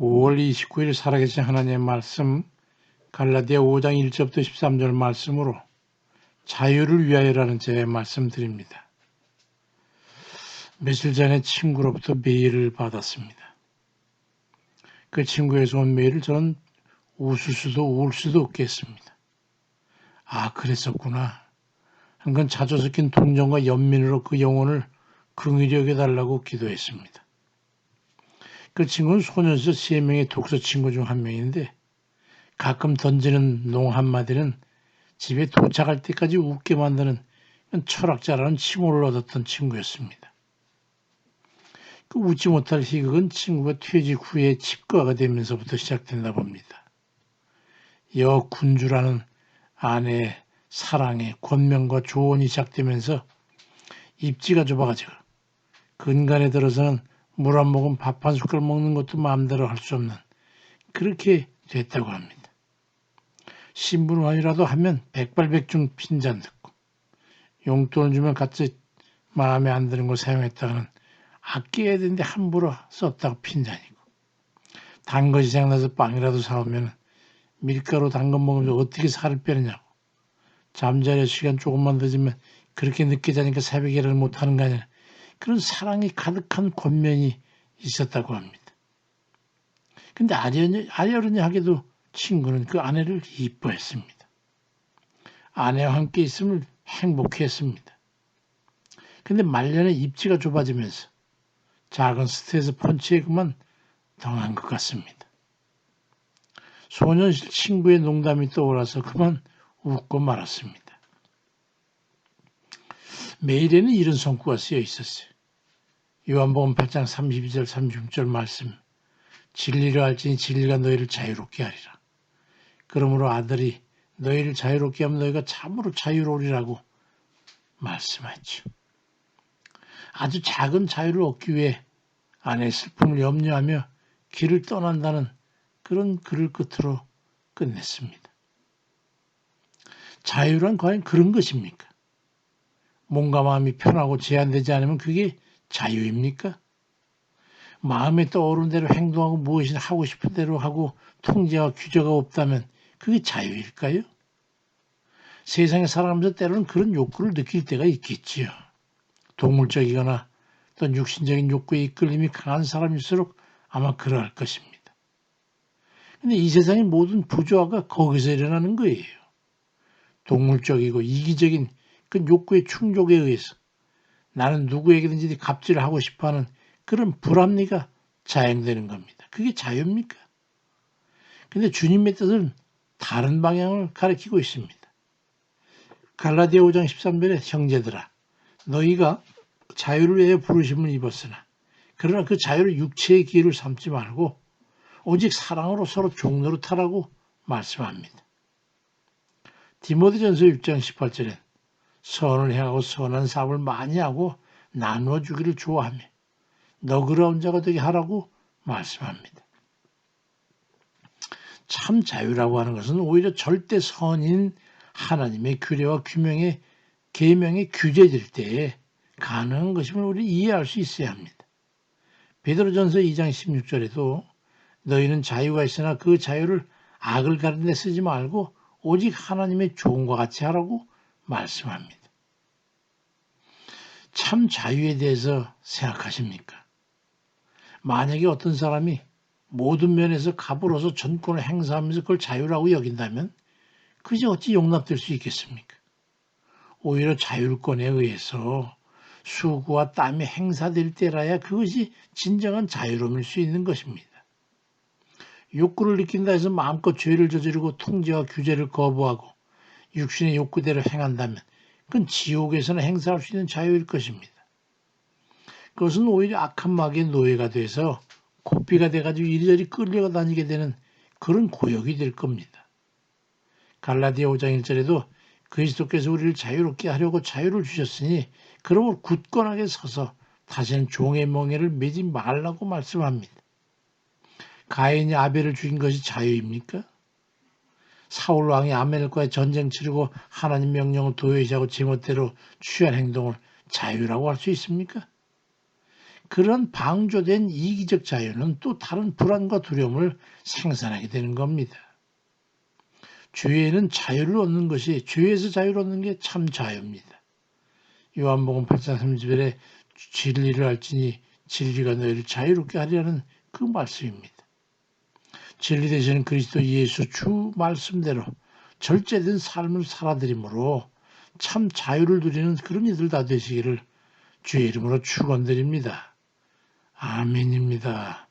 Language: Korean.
5월 29일 살아계신 하나님의 말씀 갈라디아 5장 1절부터 13절 말씀으로 자유를 위하여라는 제 말씀드립니다. 며칠 전에 친구로부터 메일을 받았습니다. 그 친구에서 온 메일을 저는 웃을 수도 울 수도 없겠습니다. 아 그랬었구나. 한 건 자주 섞인 동정과 연민으로 그 영혼을 긍휼히 여겨달라고 기도했습니다. 그 친구는 소년시절 세 명의 독서 친구 중 한 명인데 가끔 던지는 농 한마디는 집에 도착할 때까지 웃게 만드는 철학자라는 칭호를 얻었던 친구였습니다. 그 웃지 못할 희극은 친구가 퇴직 후에 치과가 되면서부터 시작된다 봅니다. 여군주라는 아내의 사랑에 권명과 조언이 시작되면서 입지가 좁아가지고 근간에 들어서는 물 한 모금 밥 한 숟갈 먹는 것도 마음대로 할 수 없는 그렇게 됐다고 합니다. 신분왕이라도 하면 백발백중 핀잔 듣고 용돈을 주면 같이 마음에 안 드는 걸 사용했다가는 아껴야 되는데 함부로 썼다고 핀잔이고 단 것이 생각나서 빵이라도 사오면 밀가루 당근 먹으면서 어떻게 살을 빼느냐고 잠자리 시간 조금만 늦으면 그렇게 늦게 자니까 새벽 일을 못하는 거 아니야 그런 사랑이 가득한 권면이 있었다고 합니다. 근데 아련히, 아련하게도 친구는 그 아내를 이뻐했습니다. 아내와 함께 있음을 행복해했습니다. 근데 말년에 입지가 좁아지면서 작은 스트레스 펀치에 그만 당한 것 같습니다. 소년실 친구의 농담이 떠올라서 그만 웃고 말았습니다. 메일에는 이런 성구가 쓰여 있었어요. 요한복음 8장 32절 36절 말씀 진리를 알지니 진리가 너희를 자유롭게 하리라. 그러므로 아들이 너희를 자유롭게 하면 너희가 참으로 자유로우리라고 말씀했죠. 아주 작은 자유를 얻기 위해 아내의 슬픔을 염려하며 길을 떠난다는 그런 글을 끝으로 끝냈습니다. 자유란 과연 그런 것입니까? 몸과 마음이 편하고 제한되지 않으면 그게 자유입니까? 마음에 떠오르는 대로 행동하고 무엇이나 하고 싶은 대로 하고 통제와 규제가 없다면 그게 자유일까요? 세상에 살아가면서 때로는 그런 욕구를 느낄 때가 있겠지요. 동물적이거나 또 육신적인 욕구에 이끌림이 강한 사람일수록 아마 그러할 것입니다. 근데 이 세상의 모든 부조화가 거기서 일어나는 거예요. 동물적이고 이기적인 그 욕구의 충족에 의해서 나는 누구에게든지 갑질을 하고 싶어하는 그런 불합리가 자행되는 겁니다. 그게 자유입니까? 근데 주님의 뜻은 다른 방향을 가리키고 있습니다. 갈라디아 5장 13절에 형제들아 너희가 자유를 위해 부르심을 입었으나 그러나 그 자유를 육체의 기회를 삼지 말고 오직 사랑으로 서로 종노릇하라고 말씀합니다. 디모데전서 6장 18절에 선을 행하고 선한 사업을 많이 하고 나누어 주기를 좋아하며 너그러운 자가 되게 하라고 말씀합니다. 참 자유라고 하는 것은 오히려 절대 선인 하나님의 규례와 규명의 계명의 규제될 때에 가능한 것임을 우리 이해할 수 있어야 합니다. 베드로전서 2장 16절에도 너희는 자유가 있으나 그 자유를 악을 가르는 데 쓰지 말고 오직 하나님의 좋은과 같이 하라고 말씀합니다. 참 자유에 대해서 생각하십니까? 만약에 어떤 사람이 모든 면에서 갑으로서 전권을 행사하면서 그걸 자유라고 여긴다면 그게 어찌 용납될 수 있겠습니까? 오히려 자율권에 의해서 수고와 땀이 행사될 때라야 그것이 진정한 자유로움일 수 있는 것입니다. 욕구를 느낀다 해서 마음껏 죄를 저지르고 통제와 규제를 거부하고 육신의 욕구대로 행한다면 그건 지옥에서는 행사할 수 있는 자유일 것입니다. 그것은 오히려 악한 마귀의 노예가 돼서 고삐가 돼가지고 이리저리 끌려가 다니게 되는 그런 고역이 될 겁니다. 갈라디아 5장 1절에도 그리스도께서 우리를 자유롭게 하려고 자유를 주셨으니 그러므로 굳건하게 서서 다시는 종의 멍에를 매지 말라고 말씀합니다. 가인이 아벨을 죽인 것이 자유입니까? 사울 왕이 아멜과의 전쟁 치르고 하나님 명령을 도외시하고 제멋대로 취한 행동을 자유라고 할 수 있습니까? 그런 방조된 이기적 자유는 또 다른 불안과 두려움을 생산하게 되는 겁니다. 죄에는 자유를 얻는 것이 죄에서 자유를 얻는 게 참 자유입니다. 요한복음 8장 30절에 진리를 알지니 진리가 너희를 자유롭게 하리라는 그 말씀입니다. 진리 되시는 그리스도 예수 주 말씀대로 절제된 삶을 살아드림으로 참 자유를 누리는 그런 이들 다 되시기를 주의 이름으로 축원드립니다. 아멘입니다.